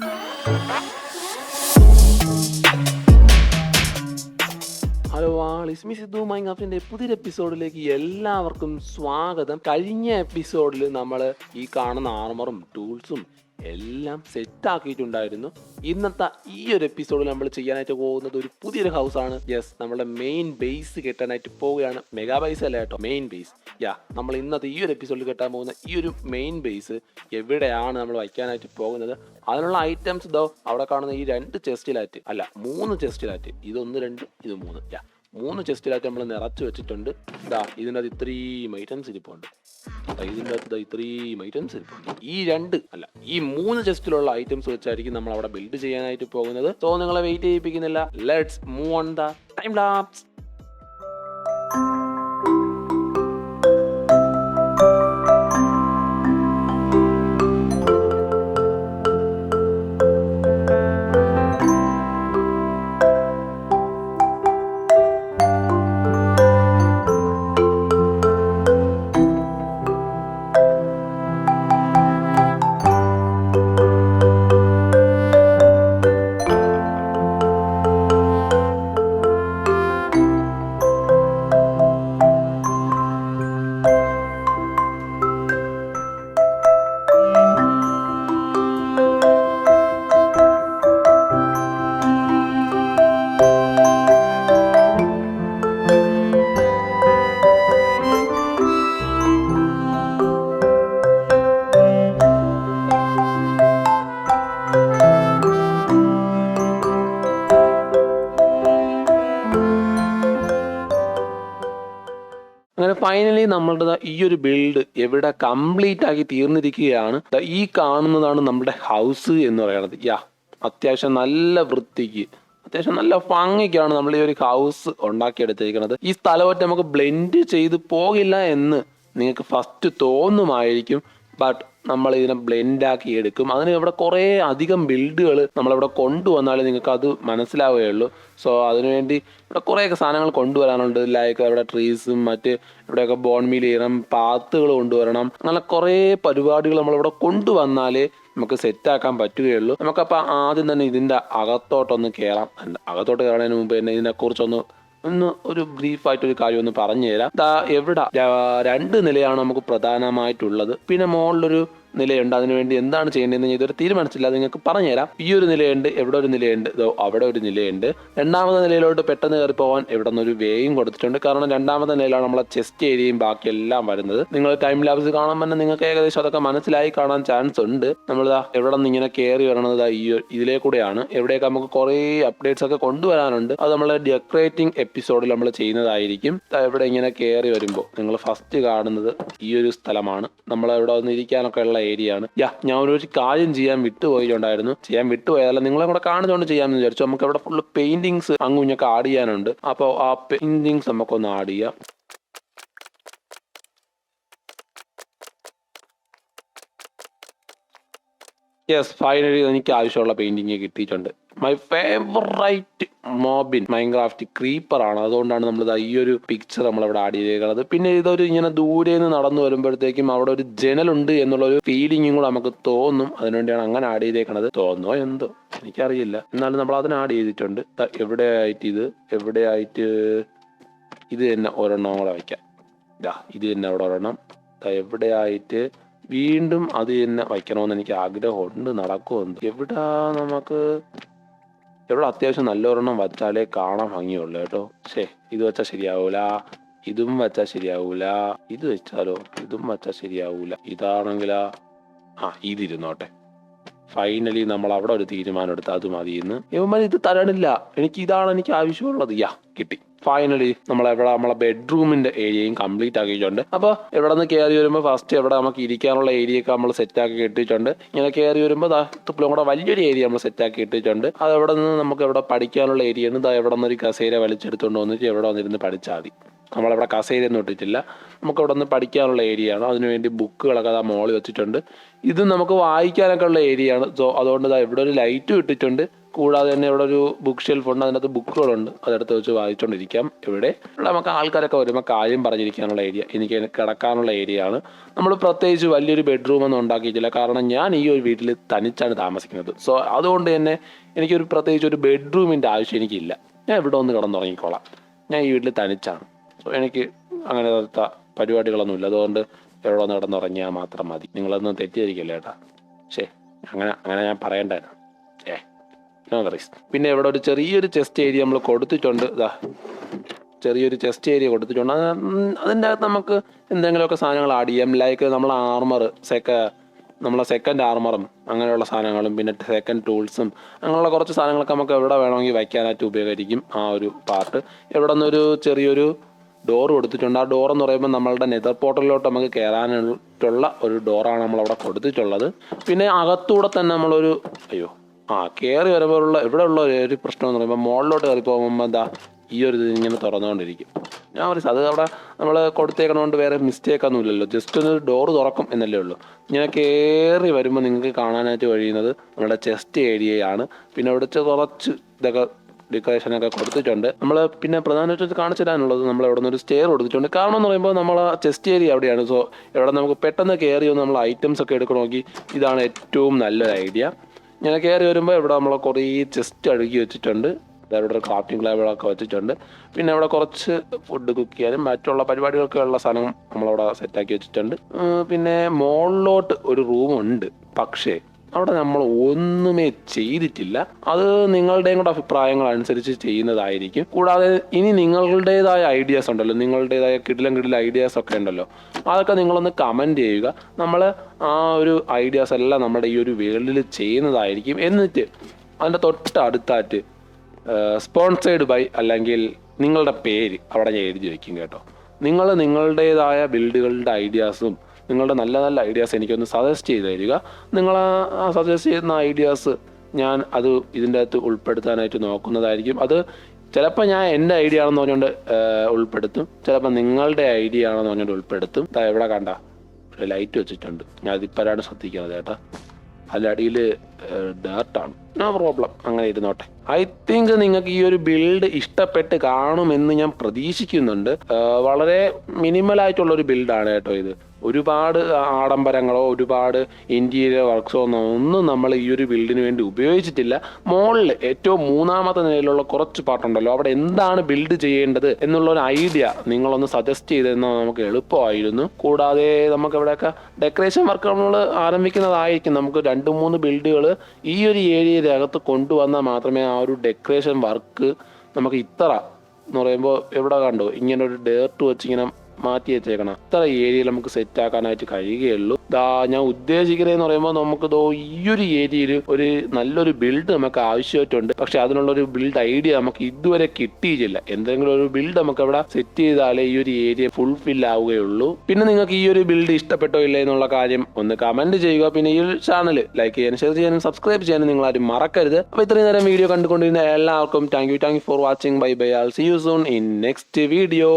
Ha ha ha! Hello ഇസ്മി സിദ്ധു മൈങ്ങാഫിന്റെ പുതിയൊരു എപ്പിസോഡിലേക്ക് എല്ലാവർക്കും സ്വാഗതം. കഴിഞ്ഞ എപ്പിസോഡിൽ നമ്മൾ ഈ കാണുന്ന ആർമറും ടൂൾസും എല്ലാം സെറ്റ് ആക്കിയിട്ടുണ്ടായിരുന്നു. ഇന്നത്തെ ഈ ഒരു എപ്പിസോഡിൽ നമ്മൾ ചെയ്യാനായിട്ട് പോകുന്നത് ഒരു പുതിയൊരു ഹൗസ് ആണ്. യെസ് നമ്മുടെ മെയിൻ ബേസ് കെട്ടാനായിട്ട് പോവുകയാണ്. മെഗാ ബേസ് അല്ല കേട്ടോ? മെയിൻ ബേസ് യാ നമ്മൾ ഇന്നത്തെ ഈ ഒരു എപ്പിസോഡിൽ കെട്ടാൻ പോകുന്ന ഈ ഒരു മെയിൻ ബേസ് എവിടെയാണ് നമ്മൾ വയ്ക്കാനായിട്ട് പോകുന്നത്? അതിനുള്ള ഐറ്റംസ് ഇതോ അവിടെ കാണുന്ന ഈ രണ്ട് ചെസ്റ്റിലാറ്റ് അല്ല മൂന്ന് ചെസ്റ്റിലാറ്റ് ഇതൊന്ന് രണ്ട് ഇത് മൂന്ന്. യാ മൂന്ന് ചെസ്റ്റിലായിട്ട് നമ്മൾ നിറച്ച് വെച്ചിട്ടുണ്ട്. ഇതാ ഇതിന്റെ അത് ഇത്രയും ഐറ്റംസ് ഇരിപ്പുണ്ട്. ഇതിന്റെ ദാ ഇത്രയും ഐറ്റംസ് ഇരിപ്പുണ്ട്. ഈ രണ്ട് അല്ല ഈ മൂന്ന് ചെസ്റ്റിലുള്ള ഐറ്റംസ് വെച്ചായിരിക്കും നമ്മൾ അവിടെ ബിൽഡ് ചെയ്യാനായിട്ട് പോകുന്നത്. സോ നിങ്ങളെ wait ചെയ്യിപ്പിക്കുന്നില്ല. Let's move on the. Time lapse അങ്ങനെ ഫൈനലി നമ്മളുടെ ഈ ഒരു ബിൽഡ് എവിടെ കംപ്ലീറ്റ് ആക്കി തീർന്നിരിക്കുകയാണ്. ഈ കാണുന്നതാണ് നമ്മുടെ ഹൗസ് എന്ന് പറയുന്നത്. യാ അത്യാവശ്യം നല്ല വൃത്തിക്ക് അത്യാവശ്യം നല്ല ഭംഗിക്കാണ് നമ്മൾ ഈ ഒരു ഹൗസ് ഉണ്ടാക്കിയെടുത്തിരിക്കുന്നത്. ഈ സ്ഥലമായിട്ട് നമുക്ക് ബ്ലെൻഡ് ചെയ്ത് പോകില്ല എന്ന് നിങ്ങൾക്ക് ഫസ്റ്റ് തോന്നുമായിരിക്കും. ബട്ട് നമ്മൾ ഇതിനെ ബ്ലെൻഡ് ആക്കി എടുക്കും. അതിന് ഇവിടെ കുറേ അധികം ബിൽഡുകൾ നമ്മളിവിടെ കൊണ്ടുവന്നാലേ നിങ്ങൾക്ക് അത് മനസ്സിലാവുകയുള്ളൂ. സോ അതിനുവേണ്ടി ഇവിടെ കുറേയൊക്കെ സാധനങ്ങൾ കൊണ്ടുവരാനുണ്ട്. ലൈക്ക് ഇവിടെ ട്രീസും മറ്റ് ഇവിടെയൊക്കെ ബോൺ മീൽ ചെയ്യണം പാത്തുകൾ കൊണ്ടുവരണം. അങ്ങനെ കുറേ പരിപാടികൾ നമ്മളിവിടെ കൊണ്ടുവന്നാലേ നമുക്ക് സെറ്റാക്കാൻ പറ്റുകയുള്ളൂ. നമുക്കപ്പോൾ ആദ്യം തന്നെ ഇതിന്റെ അകത്തോട്ടൊന്ന് കയറാം അകത്തോട്ട് കയറുന്നതിന് മുമ്പ് തന്നെ ഇതിനെക്കുറിച്ചൊന്ന് ഒന്ന് ഒരു ബ്രീഫായിട്ടൊരു കാര്യം ഒന്ന് പറഞ്ഞു തരാം ദാ എവിടെ രണ്ട് നിലയാണ് നമുക്ക് പ്രധാനമായിട്ടുള്ളത്. പിന്നെ മുകളിലൊരു നിലയുണ്ട്. അതിനുവേണ്ടി എന്താണ് ചെയ്യേണ്ടതെന്ന് ഞാൻ ഇതുവരെ തീരുമാനിച്ചില്ല അത് നിങ്ങൾക്ക് പറഞ്ഞുതരാം. ഈ ഒരു നിലയുണ്ട് എവിടെ ഒരു നിലയുണ്ട് ഇതോ അവിടെ ഒരു നിലയുണ്ട്. രണ്ടാമത്തെ നിലയിലോട്ട് പെട്ടെന്ന് കയറി പോകാൻ ഇവിടെ നിന്നൊരു വേയും കൊടുത്തിട്ടുണ്ട്. കാരണം രണ്ടാമത്തെ നിലയിലാണ് നമ്മളെ ചെസ്റ്റ് ഏരിയയും ബാക്കിയെല്ലാം വരുന്നത്. നിങ്ങൾ ടൈം ലാബ്സ് കാണാൻ തന്നെ നിങ്ങൾക്ക് ഏകദേശം അതൊക്കെ മനസ്സിലായി കാണാൻ ചാൻസ് ഉണ്ട്. നമ്മൾ എവിടെ നിന്ന് ഇങ്ങനെ കയറി വരണത് ഈ ഇതിലേ കൂടെയാണ്. എവിടെയൊക്കെ നമുക്ക് കുറേ അപ്ഡേറ്റ്സ് ഒക്കെ കൊണ്ടുവരാനുണ്ട്. അത് നമ്മൾ ഡെക്കറേറ്റിംഗ് എപ്പിസോഡിൽ നമ്മൾ ചെയ്യുന്നതായിരിക്കും. ദാ ഇവിടെ ഇങ്ങനെ കയറി വരുമ്പോൾ നിങ്ങൾ ഫസ്റ്റ് കാണുന്നത് ഈ ഒരു സ്ഥലമാണ്. നമ്മൾ ഇവിടെ വന്ന് ഇരിക്കാനൊക്കെ ഉള്ള ഏരിയ ആണ് യാ ഞാൻ ഒരു കാര്യം ചെയ്യാൻ വിട്ടുപോയിട്ടുണ്ടായിരുന്നു. ചെയ്യാൻ വിട്ടുപോയതല്ല നിങ്ങളെ കൂടെ കാണുന്നതുകൊണ്ട് ചെയ്യാമെന്ന് വിചാരിച്ചു. നമുക്ക് അവിടെ ഫുള്ള് പെയിന്റിങ്സ് അങ്ങുഞ്ഞൊക്കെ ആഡ് ചെയ്യാനുണ്ട്. അപ്പോൾ ആ പെയിന്റിങ്സ് നമുക്കൊന്ന് ആഡ് ചെയ്യാം. യെസ് ഫൈനലി എനിക്ക് ആവശ്യമുള്ള പെയിന്റിങ് കിട്ടിയിട്ടുണ്ട്. My favourite mob in Minecraft creeper ആണ്. അതുകൊണ്ടാണ് നമ്മൾ ഈ ഒരു പിക്ചർ നമ്മൾ ഇവിടെ ആഡ് ചെയ്തേക്കുന്നത്. പിന്നെ ഇതൊരു ഇങ്ങനെ ദൂരെ നിന്ന് നടന്നു വരുമ്പോഴത്തേക്കും അവിടെ ഒരു ജനലുണ്ട് എന്നുള്ള ഒരു ഫീലിംഗും കൂടെ നമുക്ക് തോന്നും. അതിനുവേണ്ടിയാണ് അങ്ങനെ ആഡ് ചെയ്തേക്കണത്. തോന്നോ എന്തോ? എനിക്കറിയില്ല. എന്നാലും നമ്മൾ അതിന് ആഡ് ചെയ്തിട്ടുണ്ട്. എവിടെ ആയിട്ട് ഇത്? എവിടെ ആയിട്ട് ഇത് തന്നെ ഒരെണ്ണം കൂടെ വയ്ക്കാം. ഇതാ ഇത് തന്നെ അവിടെ ഒരെണ്ണം. എവിടെ എവിടെയായിട്ട് വീണ്ടും അത് തന്നെ വയ്ക്കണമെന്ന് എനിക്ക് ആഗ്രഹമുണ്ട്. നടക്കുമെന്ന് എവിടെ നമുക്ക് എവിടെ അത്യാവശ്യം നല്ലൊരെണ്ണം വച്ചാലേ കാണാൻ ഭംഗിയുള്ളൂ കേട്ടോ. ശേ ഇത് വെച്ചാൽ ശരിയാവൂല. ഇതും വെച്ചാൽ ശരിയാവൂല. ഇത് വെച്ചാലോ? ഇതും വെച്ചാൽ ശരിയാവൂല. ഇതാണെങ്കിലാ ആ ഇതിരുന്നോട്ടെ. ഫൈനലി നമ്മൾ അവിടെ ഒരു തീരുമാനം എടുത്ത് അത് മതി എന്ന്. ഇവന്മാർ ഇത് തരണില്ല. എനിക്ക് ഇതാണ് എനിക്ക് ആവശ്യമുള്ളത്. യാ കിട്ടി. ഫൈനലി നമ്മൾ എവിടെ നമ്മളെ ബെഡ്റൂമിന്റെ ഏരിയയും കംപ്ലീറ്റ് ആക്കിയിട്ടുണ്ട്. അപ്പോൾ എവിടെ നിന്ന് കയറി വരുമ്പോൾ ഫസ്റ്റ് എവിടെ നമുക്ക് ഇരിക്കാനുള്ള ഏരിയ ഒക്കെ നമ്മൾ സെറ്റ് ആക്കി ഇട്ടിട്ടുണ്ട്. ഇങ്ങനെ കയറി വരുമ്പോൾ ദാ തുപ്പിലും കൂടെ വലിയൊരു ഏരിയ നമ്മൾ സെറ്റ് ആക്കി ഇട്ടിട്ടുണ്ട്. അത് എവിടെ നിന്ന് നമുക്ക് എവിടെ പഠിക്കാനുള്ള ഏരിയ ആണ് ദാ എവിടെ നിന്ന് ഒരു കസേര വലിച്ചെടുത്തുകൊണ്ട് വന്നിട്ട് എവിടെ വന്നിരുന്ന് പഠിച്ചാൽ മതി. നമ്മളവിടെ കസേരയൊന്നും ഇട്ടിട്ടില്ല. നമുക്ക് അവിടെ നിന്ന് പഠിക്കാനുള്ള ഏരിയ ആണ്. അതിനുവേണ്ടി ബുക്കുകളൊക്കെ അതാ മോളിൽ വെച്ചിട്ടുണ്ട്. ഇത് നമുക്ക് വായിക്കാനൊക്കെ ഉള്ള ഏരിയ ആണ്. സോ അതുകൊണ്ട് ഇവിടെ ഒരു ലൈറ്റ് ഇട്ടിട്ടുണ്ട്. കൂടാതെ തന്നെ ഇവിടെ ഒരു ബുക്ക് ഷെൽഫ് ഉണ്ട്. അതിനകത്ത് ബുക്കുകളുണ്ട് അതെടുത്ത് വെച്ച് വായിച്ചുകൊണ്ടിരിക്കാം ഇവിടെ നമുക്ക് ആൾക്കാരൊക്കെ വരുമ്പോൾ കാര്യം പറഞ്ഞിരിക്കാനുള്ള ഏരിയ എനിക്ക് കിടക്കാനുള്ള ഏരിയ ആണ്. നമ്മൾ പ്രത്യേകിച്ച് വലിയൊരു ബെഡ്റൂം ഒന്നും ഉണ്ടാക്കിയിട്ടില്ല. കാരണം ഞാൻ ഈ ഒരു വീട്ടിൽ തനിച്ചാണ് താമസിക്കുന്നത്. സോ അതുകൊണ്ട് തന്നെ എനിക്കൊരു പ്രത്യേകിച്ച് ഒരു ബെഡ്റൂമിന്റെ ആവശ്യം എനിക്കില്ല. ഞാൻ ഇവിടെ ഒന്ന് കിടന്നുറങ്ങിക്കോളാം. ഞാൻ ഈ വീട്ടിൽ തനിച്ചാണ്. സോ എനിക്ക് അങ്ങനത്തെ പരിപാടികളൊന്നുമില്ല. അതുകൊണ്ട് എവിടെ ഒന്ന് കിടന്നുറങ്ങിയാൽ മാത്രം മതി. നിങ്ങളൊന്നും തെറ്റിദ്ധരിക്കില്ല ഏട്ടാ ശേ അങ്ങനെ അങ്ങനെ ഞാൻ പറയണ്ടായിരുന്നു ഏ നോ വറീസ് പിന്നെ ഇവിടെ ഒരു ചെറിയൊരു ചെസ്റ്റ് ഏരിയ നമ്മൾ കൊടുത്തിട്ടുണ്ട്. ഇതാ ചെറിയൊരു ചെസ്റ്റ് ഏരിയ കൊടുത്തിട്ടുണ്ട്. അതിന്റെ അകത്ത് നമുക്ക് എന്തെങ്കിലുമൊക്കെ സാധനങ്ങൾ ആഡ് ചെയ്യാം. ലൈക്ക് നമ്മൾ ആർമർ സെക്ക നമ്മളെ സെക്കൻഡ് ആർമറും അങ്ങനെയുള്ള സാധനങ്ങളും പിന്നെ സെക്കൻഡ് ടൂൾസും അങ്ങനെയുള്ള കുറച്ച് സാധനങ്ങളൊക്കെ നമുക്ക് എവിടെ വേണമെങ്കിൽ വയ്ക്കാനായിട്ട് ഉപകരിക്കും ആ ഒരു പാർട്ട് ഇവിടെ നിന്നൊരു ചെറിയൊരു ഡോർ കൊടുത്തിട്ടുണ്ട്. ആ ഡോർ എന്ന് പറയുമ്പോൾ നമ്മളുടെ നെതർ പോർട്ടലിലോട്ട് നമുക്ക് കയറാനായിട്ടുള്ള ഒരു ഡോറാണ് നമ്മൾ അവിടെ കൊടുത്തിട്ടുള്ളത്. പിന്നെ അകത്തൂടെ തന്നെ നമ്മളൊരു അയ്യോ ആ കയറി വരുമ്പോഴുള്ള ഇവിടെ ഉള്ള ഒരു- പ്രശ്നം എന്ന് പറയുമ്പോൾ മുകളിലോട്ട് കയറി പോകുമ്പോൾ എന്താ ഈ ഒരു ഇത് ഇങ്ങനെ തുറന്നുകൊണ്ടിരിക്കും. ഞാൻ പറയും അത് അവിടെ നമ്മൾ കൊടുത്തേക്കണോണ്ട് വേറെ മിസ്റ്റേക്ക് ഒന്നും ഇല്ലല്ലോ. ജസ്റ്റ് ഒന്ന് ഡോർ തുറക്കും എന്നല്ലേ ഉള്ളൂ. ഇങ്ങനെ കയറി വരുമ്പോൾ നിങ്ങൾക്ക് കാണാനായിട്ട് കഴിയുന്നത് നമ്മുടെ ചെസ്റ്റ് ഏരിയയാണ് പിന്നെ അവിടെ കുറച്ച് ഇതൊക്കെ ഡെക്കറേഷനൊക്കെ കൊടുത്തിട്ടുണ്ട്. നമ്മൾ പിന്നെ പ്രധാനമായിട്ട് കാണിച്ചു തരാനുള്ളത് നമ്മൾ എവിടെ നിന്ന് ഒരു സ്റ്റെയർ കൊടുത്തിട്ടുണ്ട്. കാരണം എന്ന് പറയുമ്പോൾ നമ്മൾ ചെസ്റ്റ് ഏരിയ അവിടെയാണ്. സോ എവിടെ നമുക്ക് പെട്ടെന്ന് കയറി നമ്മൾ ഐറ്റംസ് ഒക്കെ എടുക്കണമെങ്കിൽ ഇതാണ് ഏറ്റവും നല്ലൊരു ഐഡിയ ഇങ്ങനെ കയറി വരുമ്പോൾ ഇവിടെ നമ്മൾ കുറേ ചെസ്റ്റ് അടുക്കി വെച്ചിട്ടുണ്ട്. അവിടെ ഒരു ക്രാഫ്റ്റിംഗ് ലാബുകളൊക്കെ വെച്ചിട്ടുണ്ട്. പിന്നെ അവിടെ കുറച്ച് ഫുഡ് കുക്ക് ചെയ്യാനും മറ്റുള്ള പരിപാടികൾക്ക് ഉള്ള സാധനം നമ്മളവിടെ സെറ്റാക്കി വെച്ചിട്ടുണ്ട്. പിന്നെ മോളിലോട്ട് ഒരു റൂമുണ്ട് പക്ഷേ അവിടെ നമ്മൾ ഒന്നുമേ ചെയ്തിട്ടില്ല. അത് നിങ്ങളുടെയും കൂടെ അഭിപ്രായങ്ങൾ അനുസരിച്ച് ചെയ്യുന്നതായിരിക്കും. കൂടാതെ ഇനി നിങ്ങളുടേതായ ഐഡിയാസ് ഉണ്ടല്ലോ. നിങ്ങളുടേതായ കിടിലം കിടിലം ഐഡിയാസ് ഒക്കെ ഉണ്ടല്ലോ. അതൊക്കെ നിങ്ങളൊന്ന് കമന്റ് ചെയ്യുക. നമ്മൾ ആ ഒരു ഐഡിയാസ് എല്ലാം നമ്മുടെ ഈ ഒരു വേൾഡിൽ ചെയ്യുന്നതായിരിക്കും. എന്നിട്ട് അതിന്റെ തൊട്ട് അടുത്തായിട്ട് സ്പോൺസേഡ് ബൈ അല്ലെങ്കിൽ നിങ്ങളുടെ പേര് അവിടെ ഞാൻ എഴുതി വയ്ക്കും കേട്ടോ. നിങ്ങൾ നിങ്ങളുടേതായ ബിൽഡുകളുടെ ഐഡിയാസും നിങ്ങളുടെ നല്ല നല്ല ഐഡിയാസ് എനിക്കൊന്ന് സജസ്റ്റ് ചെയ്ത് തരിക. നിങ്ങൾ ആ സജസ്റ്റ് ചെയ്യുന്ന ഐഡിയാസ് ഞാൻ അത് ഇതിന്റെ അകത്ത് ഉൾപ്പെടുത്താനായിട്ട് നോക്കുന്നതായിരിക്കും. അത് ചിലപ്പോൾ ഞാൻ എന്റെ ഐഡിയ ആണെന്ന് പറഞ്ഞുകൊണ്ട് ഉൾപ്പെടുത്തും. ചിലപ്പോൾ നിങ്ങളുടെ ഐഡിയ ആണെന്ന് പറഞ്ഞുകൊണ്ട് ഉൾപ്പെടുത്തും. എവിടെ കണ്ട? ലൈറ്റ് വെച്ചിട്ടുണ്ട്. ഞാൻ അതിപ്പോഴാണ് ശ്രദ്ധിക്കുന്നത് ചേട്ടാ അതിന്റെ അടിയിൽ ഡേർട്ടാണ് നോ പ്രോബ്ലം അങ്ങനെ ഇരുന്നോട്ടെ. ഐ തിങ്ക് നിങ്ങൾക്ക് ഈ ഒരു ബിൽഡ് ഇഷ്ടപ്പെട്ട് കാണുമെന്ന് ഞാൻ പ്രതീക്ഷിക്കുന്നുണ്ട്. വളരെ മിനിമലായിട്ടുള്ള ഒരു ബിൽഡാണ് കേട്ടോ ഇത്. ഒരുപാട് ആഡംബരങ്ങളോ ഒരുപാട് ഇന്റീരിയർ വർക്ക്സോ ഒന്നും നമ്മൾ ഈ ഒരു ബിൽഡിന് വേണ്ടി ഉപയോഗിച്ചിട്ടില്ല. മുകളിൽ ഏറ്റവും മൂന്നാമത്തെ നിലയിലുള്ള കുറച്ച് പാട്ടുണ്ടല്ലോ. അവിടെ എന്താണ് ബിൽഡ് ചെയ്യേണ്ടത് എന്നുള്ള ഒരു ഐഡിയ നിങ്ങളൊന്ന് സജസ്റ്റ് ചെയ്തെന്നാൽ നമുക്ക് എളുപ്പമായിരുന്നു. കൂടാതെ നമുക്ക് ഇവിടെയൊക്കെ ഡെക്കറേഷൻ വർക്ക് നമ്മൾ ആരംഭിക്കുന്നതായിരിക്കും. നമുക്ക് രണ്ട് മൂന്ന് ബിൽഡുകൾ ഈ ഒരു ഏരിയയുടെ അകത്ത് കൊണ്ടുവന്നാൽ മാത്രമേ ആ ഒരു ഡെക്കറേഷൻ വർക്ക് നമുക്ക് ഇത്ര എന്ന് പറയുമ്പോൾ എവിടെ കണ്ടോ? ഇങ്ങനെ ഒരു ഡേർട്ട് വെച്ച് ഇങ്ങനെ മാറ്റി വെച്ചേക്കണം അത്ര ഏരിയയിൽ നമുക്ക് സെറ്റ് ആക്കാനായിട്ട് കഴിയുകയുള്ളൂ. ദാ ഞാൻ ഉദ്ദേശിക്കുന്നതെന്ന് പറയുമ്പോൾ നമുക്ക് ദോ ഈ ഒരു ഏരിയയിൽ ഒരു നല്ലൊരു ബിൽഡ് നമുക്ക് ആവശ്യമായിട്ടുണ്ട്. പക്ഷെ അതിനുള്ള ഒരു ബിൽഡ് ഐഡിയ നമുക്ക് ഇതുവരെ കിട്ടിയിട്ടില്ല. എന്തെങ്കിലും ഒരു ബിൽഡ് നമുക്ക് അവിടെ സെറ്റ് ചെയ്താലേ ഈ ഒരു ഏരിയ ഫുൾഫിൽ ആവുകയുള്ളൂ. പിന്നെ നിങ്ങൾക്ക് ഈ ഒരു ബിൽഡ് ഇഷ്ടപ്പെട്ടോ ഇല്ലേ എന്നുള്ള കാര്യം ഒന്ന് കമന്റ് ചെയ്യുക. പിന്നെ ഈ ചാനൽ ലൈക്ക് ചെയ്യാനും ഷെയർ ചെയ്യാനും സബ്സ്ക്രൈബ് ചെയ്യാനും നിങ്ങൾ ആരും മറക്കരുത്. അപ്പോൾ ഇത്രയും നേരം വീഡിയോ കണ്ടുകൊണ്ടിരുന്ന എല്ലാവർക്കും thank you thank you for watching bye bye all see you soon in next video